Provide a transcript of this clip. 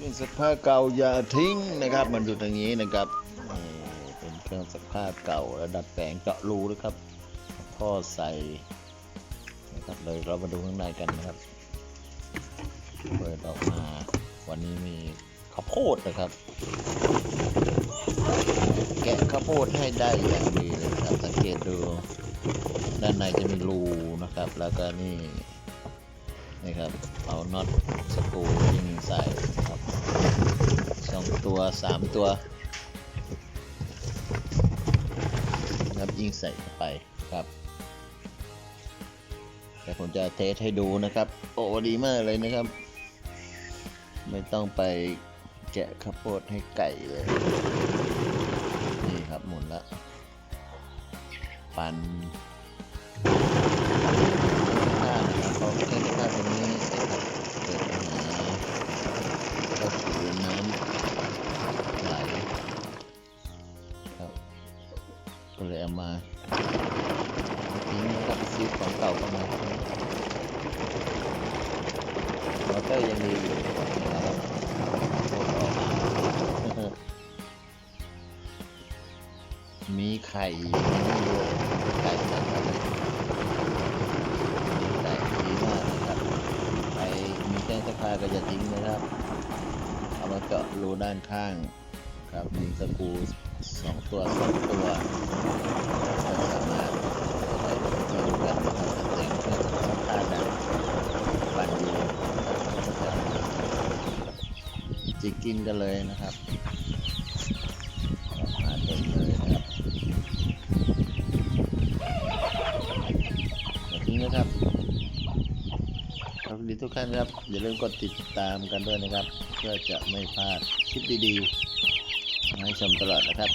เครื่องซักผ้าเก่าอย่าทิ้งนะครับ มันอยู่ตรงนี้นะครับนี่เป็นเครื่องซักผ้าเก่าแล้วดัดแปลงเจาะรูนะครับท่อใส่นะครับเลยเรามาดูข้างในกันนะครับเปิดออกมาวันนี้มีข้าวโพดนะครับ แกะข้าวโพดให้ได้อย่างดีเลยครับสังเกตดู ด้านในจะมีรูนะครับ แล้วก็นี่ นี่ครับเอาน็อตสกรูยิงใส่ครับสองตัวสามตัวนะครับยิงใส่ไปครับแต่ผมจะเทสให้ดูนะครับ โอ้ดีมากเลยนะครับ ไม่ต้องไปแกะข้าวโพดให้ไก่เลย นี่ครับหมุนละปัน ก็เลยเอามาทิ้งนะครับซื้อของเก่าเข้ามามอเตอร์ยังดีอยู่นะครับมีไข่ให้ด้วยไข่นะครับไข่ดีมากนะครับใครมีแจ้งสักพาก็จะทิ้งนะครับ เอามาเจาะรูด้านข้าง ครับมีสกรูสองตัวสองตัวก็สามารถเอาไปเจอกันนะครับแต่งเครื่องซักผ้าแบบปั่นอยู่จิกกินกันเลยนะครับมาเต็มเลยนะครับอย่าทิ้งนะครับครับดีทุกท่านครับอย่าลืมกดติดตามกันด้วยนะครับ เพื่อจะไม่พลาดคลิปดีๆ ให้ชมตลอดนะครับ